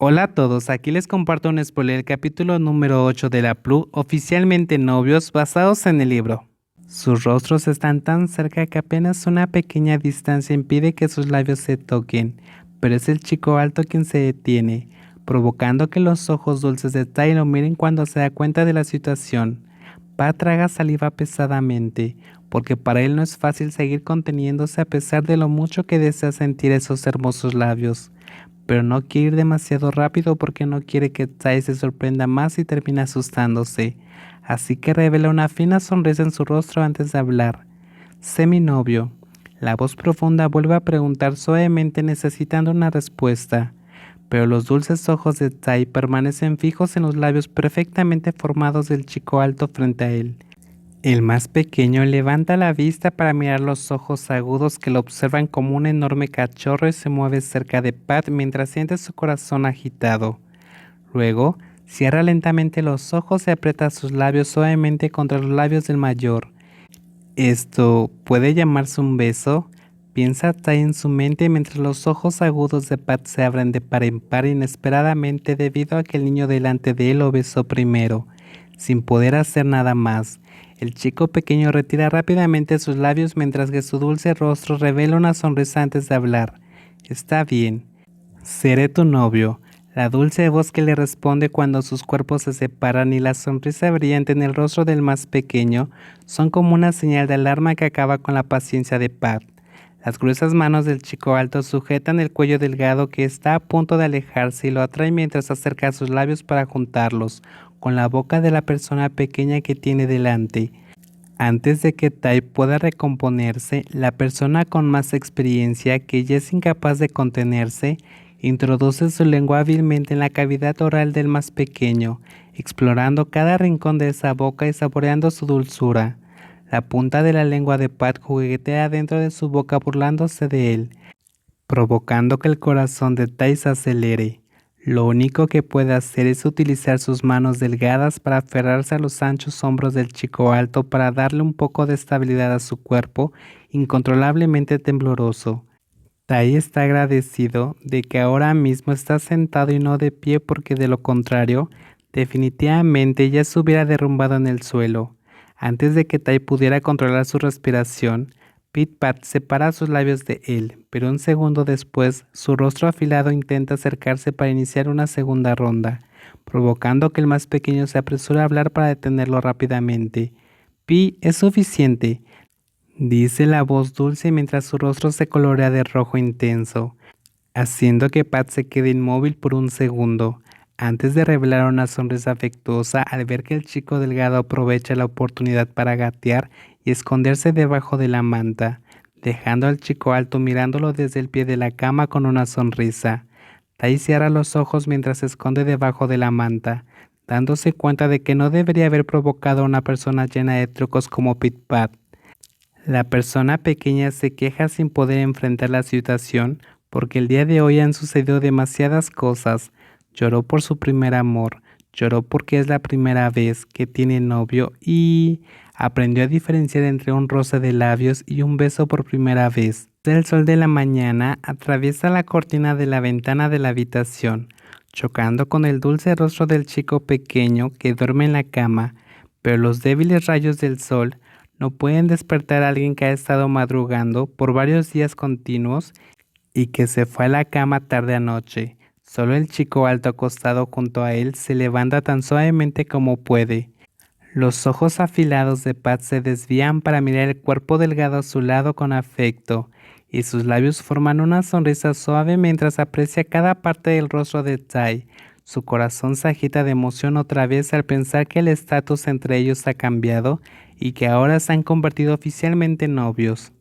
Hola a todos, aquí les comparto un spoiler del capítulo número 8 de la Plu, oficialmente novios, basados en el libro. Sus rostros están tan cerca que apenas una pequeña distancia impide que sus labios se toquen, pero es el chico alto quien se detiene, provocando que los ojos dulces de Tai lo miren cuando se da cuenta de la situación. Pa traga saliva pesadamente, porque para él no es fácil seguir conteniéndose a pesar de lo mucho que desea sentir esos hermosos labios pero no quiere ir demasiado rápido porque no quiere que Tai se sorprenda más y termine asustándose. Así que revela una fina sonrisa en su rostro antes de hablar. Sé mi novio. La voz profunda vuelve a preguntar suavemente necesitando una respuesta, pero los dulces ojos de Tai permanecen fijos en los labios perfectamente formados del chico alto frente a él. El más pequeño levanta la vista para mirar los ojos agudos que lo observan como un enorme cachorro y se mueve cerca de Pat mientras siente su corazón agitado. Luego, cierra lentamente los ojos y aprieta sus labios suavemente contra los labios del mayor. ¿Esto puede llamarse un beso? Piensa Tai en su mente mientras los ojos agudos de Pat se abren de par en par inesperadamente debido a que el niño delante de él lo besó primero, sin poder hacer nada más. El chico pequeño retira rápidamente sus labios mientras que su dulce rostro revela una sonrisa antes de hablar. Está bien. Seré tu novio. La dulce voz que le responde cuando sus cuerpos se separan y la sonrisa brillante en el rostro del más pequeño son como una señal de alarma que acaba con la paciencia de Pat. Las gruesas manos del chico alto sujetan el cuello delgado que está a punto de alejarse y lo atrae mientras acerca sus labios para juntarlos, con la boca de la persona pequeña que tiene delante. Antes de que Tai pueda recomponerse, la persona con más experiencia, que ya es incapaz de contenerse, introduce su lengua hábilmente en la cavidad oral del más pequeño, explorando cada rincón de esa boca y saboreando su dulzura. La punta de la lengua de Pat juguetea dentro de su boca burlándose de él, provocando que el corazón de Tai se acelere. Lo único que puede hacer es utilizar sus manos delgadas para aferrarse a los anchos hombros del chico alto para darle un poco de estabilidad a su cuerpo incontrolablemente tembloroso. Tai está agradecido de que ahora mismo está sentado y no de pie porque de lo contrario, definitivamente ya se hubiera derrumbado en el suelo. Antes de que Tai pudiera controlar su respiración, Pit Pat separa sus labios de él, pero un segundo después, su rostro afilado intenta acercarse para iniciar una segunda ronda, provocando que el más pequeño se apresure a hablar para detenerlo rápidamente. Pi, es suficiente, dice la voz dulce mientras su rostro se colorea de rojo intenso, haciendo que Pat se quede inmóvil por un segundo, antes de revelar una sonrisa afectuosa al ver que el chico delgado aprovecha la oportunidad para gatear esconderse debajo de la manta, dejando al chico alto mirándolo desde el pie de la cama con una sonrisa. Tai cierra los ojos mientras se esconde debajo de la manta, dándose cuenta de que no debería haber provocado a una persona llena de trucos como Pit Pat. La persona pequeña se queja sin poder enfrentar la situación porque el día de hoy han sucedido demasiadas cosas. Lloró por su primer amor, lloró porque es la primera vez que tiene novio y Aprendió a diferenciar entre un roce de labios y un beso por primera vez. El sol de la mañana atraviesa la cortina de la ventana de la habitación, chocando con el dulce rostro del chico pequeño que duerme en la cama, pero los débiles rayos del sol no pueden despertar a alguien que ha estado madrugando por varios días continuos y que se fue a la cama tarde anoche. Solo el chico alto acostado junto a él se levanta tan suavemente como puede. Los ojos afilados de Pat se desvían para mirar el cuerpo delgado a su lado con afecto, y sus labios forman una sonrisa suave mientras aprecia cada parte del rostro de Tai. Su corazón se agita de emoción otra vez al pensar que el estatus entre ellos ha cambiado y que ahora se han convertido oficialmente en novios.